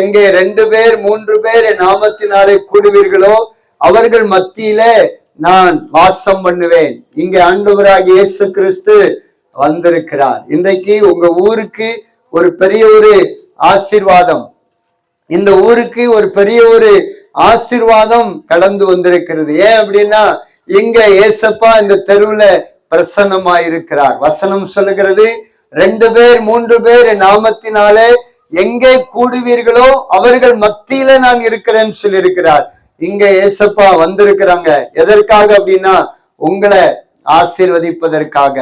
எங்கே ரெண்டு பேர் மூன்று பேர் என் நாமத்தினாலே கூடுவீர்களோ அவர்கள் மத்தியில நான் வாசம் பண்ணுவேன். இங்க ஆண்டவராகிய இயேசு கிறிஸ்து வந்திருக்கிறார். இன்றைக்கு உங்க ஊருக்கு ஒரு பெரிய ஒரு ஆசிர்வாதம். இந்த ஊருக்கு ஒரு பெரிய ஒரு ஆசிர்வாதம் கடந்து வந்திருக்கிறது. ஏன் அப்படின்னா இங்க ஏசப்பா இந்த தெருவுல பிரசன்னமாயிருக்கிறார். வசனம் சொல்லுகிறது ரெண்டு பேர் மூன்று பேர் நாமத்தினாலே எங்கே கூடுவீர்களோ அவர்கள் மத்தியில நான் இருக்கிறேன்னு சொல்லியிருக்கிறார். இங்க ஏசப்பா வந்திருக்கிறாங்க. எதற்காக அப்படின்னா உங்களை ஆசீர்வதிப்பதற்காக.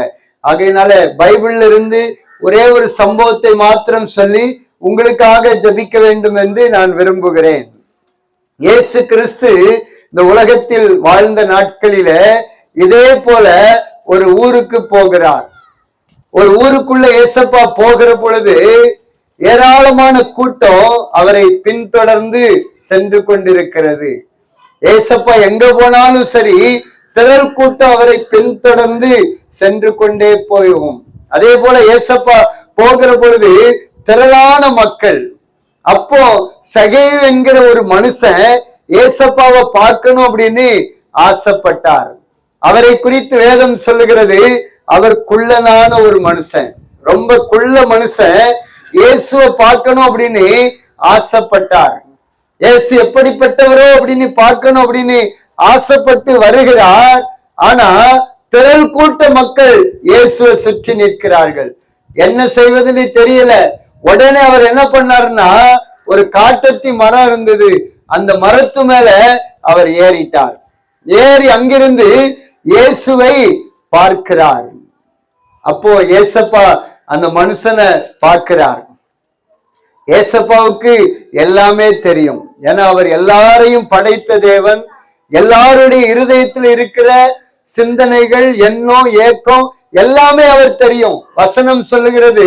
ஆகையினால பைபிள்ல இருந்து ஒரே ஒரு சம்பவத்தை மாத்திரம் சொல்லி உங்களுக்காக ஜபிக்க வேண்டும் என்று நான் விரும்புகிறேன். இயேசு கிறிஸ்து இந்த உலகத்தில் வாழ்ந்த நாட்களில இதே போல ஒரு ஊருக்கு போகிறார். ஒரு ஊருக்குள்ள ஏசப்பா போகிற பொழுது ஏராளமான கூட்டம் அவரை பின்தொடர்ந்து சென்று கொண்டிருக்கிறது. ஏசப்பா எங்க போனாலும் சரி திரள் கூட்டம் அவரை பின்தொடர்ந்து சென்று கொண்டே போகும். அதே போல ஏசப்பா போகிற பொழுது திரளான மக்கள். அப்போ சகை என்கிற ஒரு மனுஷன் ஏசப்பாவை பார்க்கணும் அப்படின்னு ஆசைப்பட்டார். அவரை குறித்து வேதம் சொல்லுகிறது அவர் குள்ளனான ஒரு மனுஷன். ரொம்ப குள்ள மனுஷன் இயேசுவை பார்க்கணும் அப்படின்னு ஆசைப்பட்டார். இயேசு எப்படிப்பட்டவரோ அப்படின்னு பார்க்கணும் அப்படின்னு ஆசைப்பட்டு வருகிறார். ஆனா திரள் கூட்ட மக்கள் இயேசுவை சுற்றி நிற்கிறார்கள். என்ன செய்வதுன்னு தெரியல. உடனே அவர் என்ன பண்ணாருன்னா ஒரு காட்டத்தி மரம் இருந்தது. அந்த மரத்து மேல அவர் ஏறிட்டார். ஏறி அங்கிருந்து இயேசுவை பார்க்கிறார். அப்போ இயேசப்பா அந்த மனுஷனை பார்க்கிறார். ஏசப்பாவுக்கு எல்லாமே தெரியும். ஏன்னா அவர் எல்லாரையும் படைத்த தேவன். எல்லாருடைய இருதயத்தில் இருக்கிற சிந்தனைகள் எண்ணம் ஏக்கம் எல்லாமே அவர் தெரியும். வசனம் சொல்லுகிறது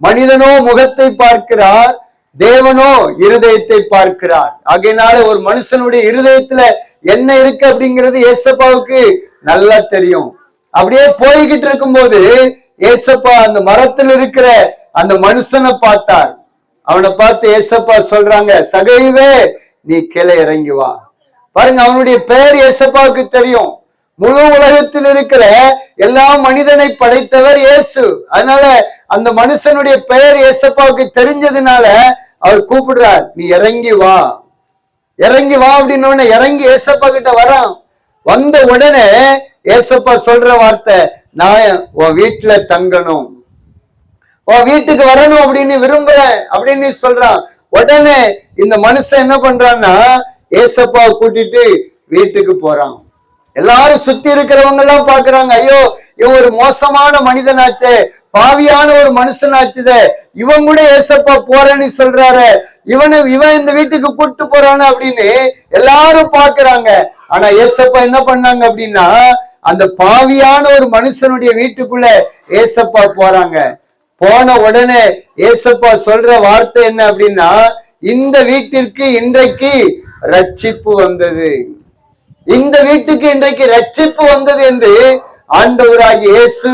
மனிதனோ முகத்தை பார்க்கிறார் தேவனோ இருதயத்தை பார்க்கிறார். ஆகையினால ஒரு மனுஷனுடைய இருதயத்துல என்ன இருக்கு அப்படிங்கிறது ஏசப்பாவுக்கு நல்லா தெரியும். அப்படியே போய்கிட்டு இருக்கும்போது ஏசப்பா அந்த மரத்தில் இருக்கிற அந்த மனுஷனை பார்த்தார். அவனை பார்த்து ஏசப்பா சொல்றாங்க சகைவே நீ கீழே இறங்கி வா. பாருங்க அவனுடைய பெயர் ஏசப்பாவுக்கு தெரியும். முழு உலகத்தில் இருக்கிற எல்லா மனிதனை படைத்தவர் இயேசு. அதனால அந்த மனுஷனுடைய பெயர் ஏசப்பாவுக்கு தெரிஞ்சதுனால அவர் கூப்பிடுறார் நீ இறங்கி வா. இறங்கி வா அப்படின்னு இறங்கி ஏசப்பா கிட்ட வரான். வந்த உடனே ஏசப்பா சொல்ற வார்த்தை நான் உன் வீட்டுல தங்கணும். உன் வீட்டுக்கு வரணும் அப்படின்னு விரும்புறேன் அப்படின்னு சொல்றான். உடனே இந்த மனுஷன் என்ன பண்றான்னா ஏசப்பா கூட்டிட்டு வீட்டுக்கு போறான். எல்லாரும் சுத்தி இருக்கிறவங்க எல்லாம் பாக்குறாங்க. ஐயோ இவன் ஒரு மோசமான மனிதனாச்சே பாவியான ஒரு மனுஷனாச்சுதே இவன் கூட ஏசப்பா போறேன்னு சொல்றாரு இவனு இவன் இந்த வீட்டுக்கு கூட்டு போறானு அப்படின்னு எல்லாரும் பாக்குறாங்க. ஆனா ஏசப்பா என்ன பண்ணாங்க அப்படின்னா அந்த பாவியான ஒரு மனுஷனுடைய வீட்டுக்குள்ள ஏசப்பா போறாங்க. போன உடனே ஏசப்பா சொல்ற வார்த்தை என்ன அப்படின்னா இந்த வீட்டிற்கு இன்றைக்கு ரட்சிப்பு வந்தது. இந்த வீட்டுக்கு இன்றைக்கு ரட்சிப்பு வந்தது என்று ஆண்டவராகி இயேசு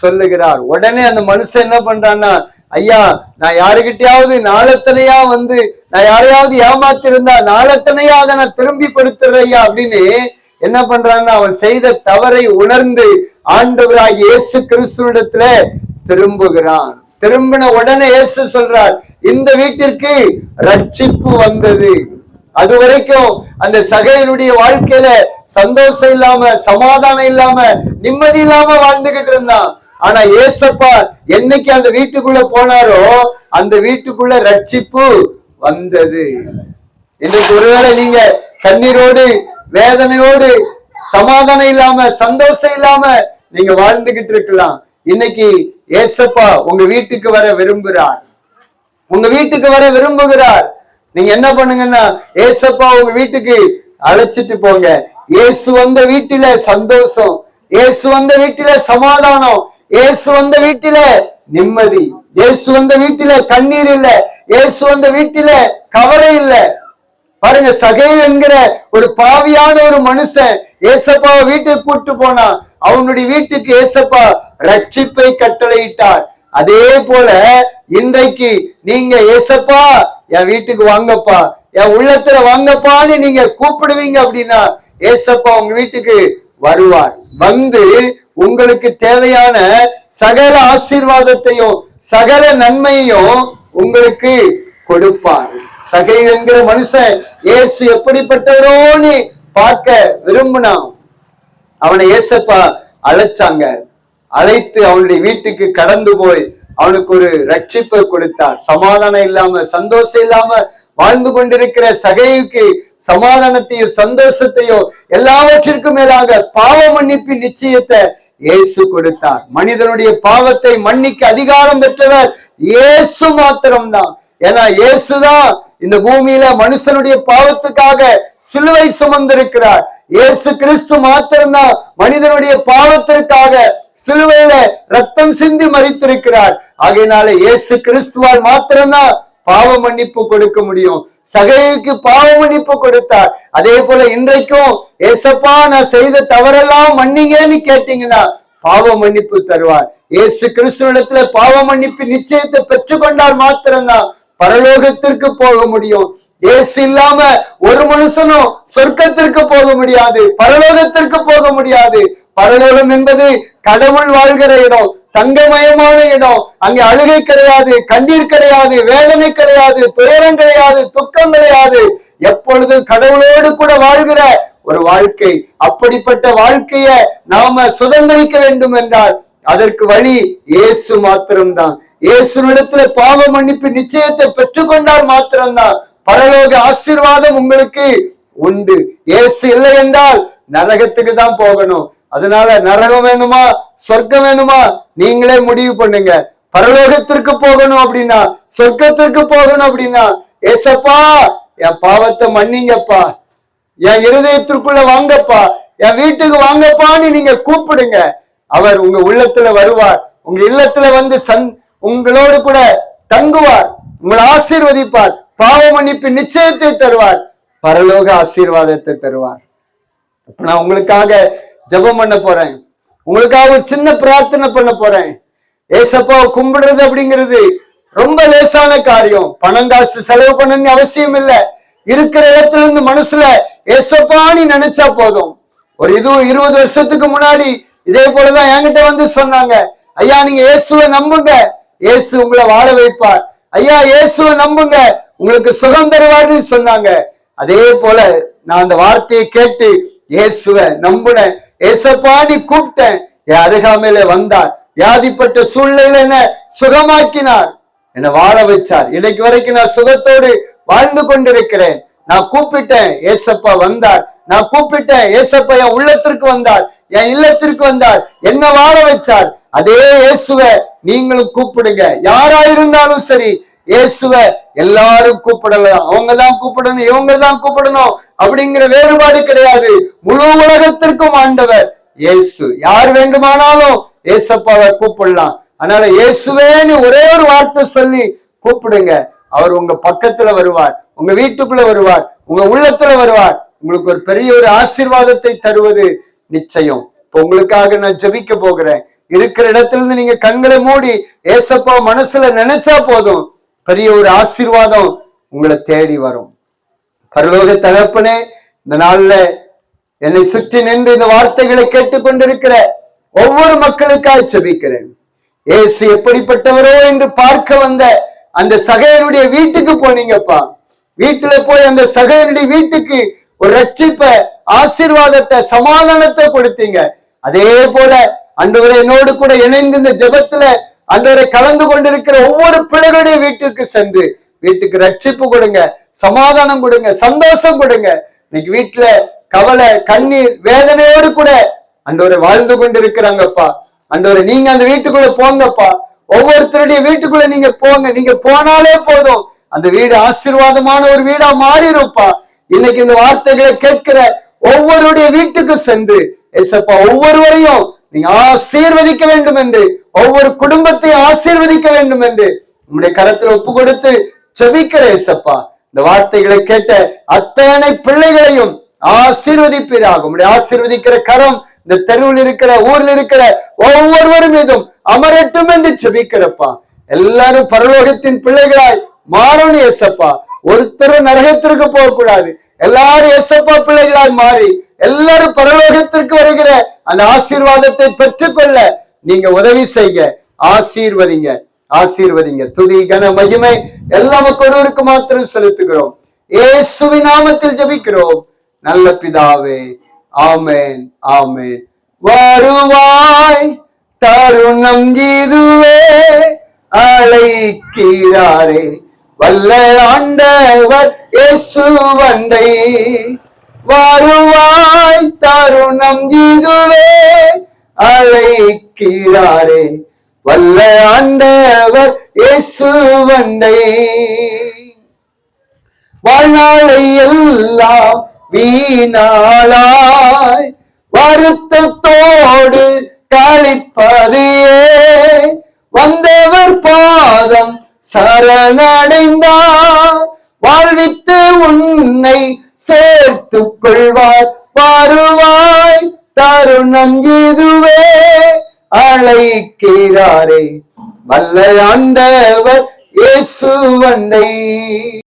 சொல்லுகிறார். உடனே அந்த மனுஷன் என்ன பண்றான்னா ஐயா நான் யாருகிட்டயாவது நாளத்தனையா வந்து நான் யாரையாவது ஏமாத்திருந்தா நாளத்தனையா அதை நான் திரும்பி கொடுத்துறேன் அப்படின்னு என்ன பண்றான்னா அவன் செய்த தவறை உணர்ந்து ஆண்டவராகி இயேசு கிறிஸ்துவிடத்துல திரும்புகிறான். திரும்பின உடனே இயேசு சொல்றார் இந்த வீட்டிற்கு ரட்சிப்பு வந்தது. அது வரைக்கும் அந்த சகையனுடைய வாழ்க்கையில சந்தோஷம் இல்லாம சமாதானம் இல்லாம நிம்மதி இல்லாம வாழ்ந்துகிட்டு இருந்தான். ஆனா ஏசப்பா என்னைக்கு அந்த வீட்டுக்குள்ள போனாரோ அந்த வீட்டுக்குள்ள ரட்சிப்பு வந்தது. இன்றைக்கு ஒருவேளை நீங்க கண்ணீரோடு வேதனையோடு சமாதானம் இல்லாம சந்தோஷம் இல்லாம நீங்க வாழ்ந்துகிட்டு இருக்கலாம். இன்னைக்கு ஏசப்பா உங்க வீட்டுக்கு வர விரும்புகிறார். உங்க வீட்டுக்கு வர விரும்புகிறார். நீங்க என்ன பண்ணுங்கன்னா ஏசப்பா உங்க வீட்டுக்கு அழைச்சிட்டு போங்க. இயேசு வந்த வீட்டில சந்தோஷம். இயேசு வந்த வீட்டில சமாதானம். இயேசு வந்த வீட்டில நிம்மதி. இயேசு வந்த வீட்டில கண்ணீர் இல்ல. இயேசு வந்த வீட்டில கவலை இல்ல. பாருங்க சகை என்கிற ஒரு பாவியான ஒரு மனுஷன் ஏசப்பாவை வீட்டுக்கு கூப்பிட்டு போனா அவனுடைய வீட்டுக்கு ஏசப்பா ரட்சிப்பை கட்டளையிட்டார். அதே போல இன்றைக்கு நீங்க ஏசப்பா என் வீட்டுக்கு வாங்கப்பா என் உள்ளத்துல வாங்கப்பான்னு நீங்க கூப்பிடுவீங்க அப்படின்னா ஏசப்பா உங்க வீட்டுக்கு வருவார். வந்து உங்களுக்கு தேவையான சகல ஆசீர்வாதத்தையும் சகல நன்மையையும் உங்களுக்கு கொடுப்பார். சகை என்கிற மனுஷன் இயேசு எப்படிப்பட்டவரோன்னு பார்க்க விரும்பினான். அவனை ஏசப்பா அழைச்சாங்க. அழைத்து அவனுடைய வீட்டுக்கு கடந்து போய் அவனுக்கு ஒரு ரட்சிப்பை கொடுத்தார். சமாதானம் இல்லாம சந்தோஷம் இல்லாம வாழ்ந்து கொண்டிருக்கிற சகைக்கு சமாதானத்தையும் சந்தோஷத்தையும் எல்லாவற்றிற்கும் மேலாக பாவ மன்னிப்பு நிச்சயத்தை இயேசு கொடுத்தார். மனிதனுடைய பாவத்தை மன்னிக்க அதிகாரம் பெற்றவர் இயேசு மாத்திரம்தான். ஏன்னா இயேசுதான் இந்த பூமியில மனுஷனுடைய பாவத்துக்காக சிலுவை சுமந்திருக்கிறார். இயேசு கிறிஸ்து மாத்திரம்தான் மனிதனுடைய பாவத்திற்காக சிலுவையில ரத்தம் சிந்தி மறித்திருக்கிறார் ஆகையினால இயேசு கிறிஸ்துவால் மாத்திரம்தான் பாவ மன்னிப்பு கொடுக்க முடியும். சகைக்கு பாவ மன்னிப்பு கொடுத்தார். அதே போல இன்றைக்கும் ஏசப்பா நான் செய்த தவறெல்லாம் மன்னிங்கன்னு கேட்டீங்கன்னா பாவ மன்னிப்பு தருவார். இயேசு கிறிஸ்துவனிடத்துல பாவ மன்னிப்பு நிச்சயத்தை பெற்றுக்கொண்டால் மாத்திரம்தான் பரலோகத்திற்கு போக முடியும். ஏசு இல்லாம ஒரு மனுஷனும் சொர்க்கத்திற்கு போக முடியாது பரலோகத்திற்கு போக முடியாது. பரலோகம் என்பது கடவுள் வாழ்கிற இடம் தங்கமயமான இடம். அங்கே அழுகை கிடையாது கண்ணீர் கிடையாது வேதனை கிடையாது துயரம் கிடையாது துக்கம் கிடையாது. எப்பொழுதும் கடவுளோடு கூட வாழ்கிற ஒரு வாழ்க்கை. அப்படிப்பட்ட வாழ்க்கைய நாம சுதந்திரிக்க வேண்டும் என்றால் அதற்கு வழி இயேசு மாத்திரம்தான். இயேசுனிடத்துல பாவ மன்னிப்பு நிச்சயத்தை பெற்றுக்கொண்டால் மாத்திரம்தான். பரலோக ஆசீர்வாதம் உங்களுக்கு உண்டு. இயேசு இல்லை என்றால் நரகத்துக்கு தான் போகணும். அதனால நரகம் வேணுமா? சொர்க்கம் வேணுமா? நீங்களே முடிவு பண்ணுங்க. பரலோகத்திற்கு போகணும் அப்படின்னா சொர்க்கத்திற்கு போகணும் அப்படின்னா ஏசப்பா என் பாவத்தை மன்னிங்கப்பா. என் இருதயத்திற்குள்ள வாங்கப்பா. என் வீட்டுக்கு வாங்கப்பான்னு நீங்க கூப்பிடுங்க. அவர் உங்க உள்ளத்துல வருவார். உங்க இல்லத்துல வந்து சந் உங்களோடு கூட தங்குவார். உங்களை ஆசீர்வதிப்பார். பாவ மன்னிப்பு நிச்சயத்தை தருவார். பரலோக ஆசீர்வாதத்தை தருவார். நான் உங்களுக்காக ஜெபம் பண்ண போறேன். உங்களுக்காக ஒரு சின்ன பிரார்த்தனை பண்ண போறேன். ஏசப்பா கும்பிடுறது அப்படிங்கிறது ரொம்ப லேசான காரியம். பணம் காசு செலவு பண்ணணும்னு அவசியம் இல்ல. இருக்கிற இடத்துல இருந்து மனசுல ஏசப்பான்னு நினைச்சா போதும். ஒரு இது இருபது வருஷத்துக்கு முன்னாடி இதே போலதான் என்கிட்ட வந்து சொன்னாங்க. ஐயா நீங்க இயேசுவை நம்புங்க. இயேசு உங்களை வாழ வைப்பார். ஐயா இயேசுவை நம்புங்க. உங்களுக்கு சுகம் தருவார்னு சொன்னாங்க. அதே போல நான் அந்த வார்த்தையை கேட்டு இயேசுவை நம்புனேன். ஏசப்பாடி கூப்பிட்டேன். என் அருகாமையில வந்தார். வியாதிப்பட்ட சூழ்நிலை என்ன சுகமாக்கினார். என்னை வாழ வைச்சார். இன்னைக்கு வரைக்கும் நான் சுகத்தோடு வாழ்ந்து கொண்டிருக்கிறேன். நான் கூப்பிட்டேன். ஏசப்பா வந்தார். நான் கூப்பிட்டேன். ஏசப்பா என் உள்ளத்திற்கு வந்தார். என் இல்லத்திற்கு வந்தார். என்ன வாழ வைச்சார். அதே இயேசுவ நீங்களும் கூப்பிடுங்க. யாரா இருந்தாலும் சரி இயேசுவ எல்லாரும் கூப்பிடலாம். அவங்க தான் கூப்பிடணும் இவங்க தான் கூப்பிடணும். அப்படிங்கிற வேறுபாடு கிடையாது. முழு உலகத்திற்கும் ஆண்டவர் இயேசு. யார் வேண்டுமானாலும் ஏசப்பாவை கூப்பிடலாம். அதனால இயேசுவேன்னு ஒரே ஒரு வார்த்தை சொல்லி கூப்பிடுங்க. அவர் உங்க பக்கத்துல வருவார். உங்க வீட்டுக்குள்ள வருவார். உங்க உள்ளத்துல வருவார். உங்களுக்கு ஒரு பெரிய ஒரு ஆசீர்வாதத்தை தருவது நிச்சயம். இப்ப உங்களுக்காக நான் ஜெபிக்க போகிறேன். இருக்கிற இடத்துல இருந்து நீங்க கண்களை மூடி ஏசப்பா மனசுல நினைச்சா போதும். பெரிய ஒரு ஆசீர்வாதம் உங்களை தேடி வரும். பரலோக தகப்பனே இந்த நாள்ல என்னை சுற்றி நின்று இந்த வார்த்தைகளை கேட்டுக்கொண்டிருக்கிற ஒவ்வொரு மக்களுக்காக செபிக்கிறேன். ஏசு எப்படிப்பட்டவரோ என்று பார்க்க வந்த அந்த சகையனுடைய வீட்டுக்கு போனீங்கப்பா. வீட்டுல போய் அந்த சகையனுடைய வீட்டுக்கு ஒரு ரட்சிப்ப ஆசீர்வாதத்தை சமாதானத்தை கொடுத்தீங்க. அதே போல அன்றவரை என்னோடு கூட இணைந்து இந்த ஜெபத்துல அன்றவரை கலந்து கொண்டிருக்கிற ஒவ்வொரு பிள்ளைகளுடைய வீட்டிற்கு சென்று வீட்டுக்கு ரட்சிப்பு கொடுங்க. சமாதானம் கொடுங்க சந்தோஷம் கொடுங்க. இன்னைக்கு வீட்டுல கவலை கண்ணீர் வேதனையோடு கூட அண்டவரை வாழ்ந்து கொண்டு இருக்கிறாங்கப்பா அண்டவரை நீங்க அந்த வீட்டுக்குள்ள போங்கப்பா. ஒவ்வொருத்தருடைய வீட்டுக்குள்ள நீங்க போங்க. நீங்க போனாலே போதும். அந்த வீடு ஆசீர்வாதமான ஒரு வீடா மாறிருப்பா இன்னைக்கு இந்த வார்த்தைகளை கேட்கிற ஒவ்வொருடைய வீட்டுக்கு சென்று ஏசப்பா ஒவ்வொருவரையும் நீங்க ஆசீர்வதிக்க வேண்டும் என்று ஒவ்வொரு குடும்பத்தையும் ஆசீர்வதிக்க வேண்டும் என்று உங்களுடைய கரத்துல ஒப்பு கொடுத்து செபிக்கிற ஏசப்பா. இந்த வார்த்தைகளை கேட்ட அத்தனை பிள்ளைகளையும் ஆசீர்வதிப்பீராக. உங்களுடைய ஆசீர்வதிக்கிற கரம் இந்த தெருவில் இருக்கிற ஊர்ல இருக்கிற ஒவ்வொருவரும் மீதும் அமரட்டும் என்று செபிக்கிறப்பா எல்லாரும் பரலோகத்தின் பிள்ளைகளாய் மாறணும் எசப்பா ஒருத்தரும் நரகத்திற்கு போகக்கூடாது. எல்லாரும் எசப்பா பிள்ளைகளாய் மாறி எல்லாரும் பரலோகத்திற்கு வருகிற அந்த ஆசீர்வாதத்தை பெற்றுக்கொள்ள நீங்க உதவி செய்ய ஆசீர்வதிங்க. ஆசீர்வதிங்க. துதி கன மகிமை எல்லாம் ஒருவருக்கு மாத்திரம் செலுத்துகிறோம். ஏசுவி நாமத்தில் ஜபிக்கிறோம். நல்ல பிதாவே ஆமேன் ஆமென். வருவாய் தருணம் இதுவே அழைக்கிறாரே. வல்ல ஆண்டவர் இயேசுவண்டை வருவாய் தருணம் இதுவே அழைக்கிறாரே. வல்ல ஆண்டவர் இயேசு வண்டை வாழ்நாளை எல்லாம் வீணாளாய் வருத்தத்தோடு கழிப்பதையே. வந்தவர் பாதம் சரணடைந்தார். வாழ்வித்து உன்னை சேர்த்துக் கொள்வார். வருவாய் தருணம் இதுவே. அழைக்கிறாரே. வல்ல ஆண்டவர் இயேசுவண்டை.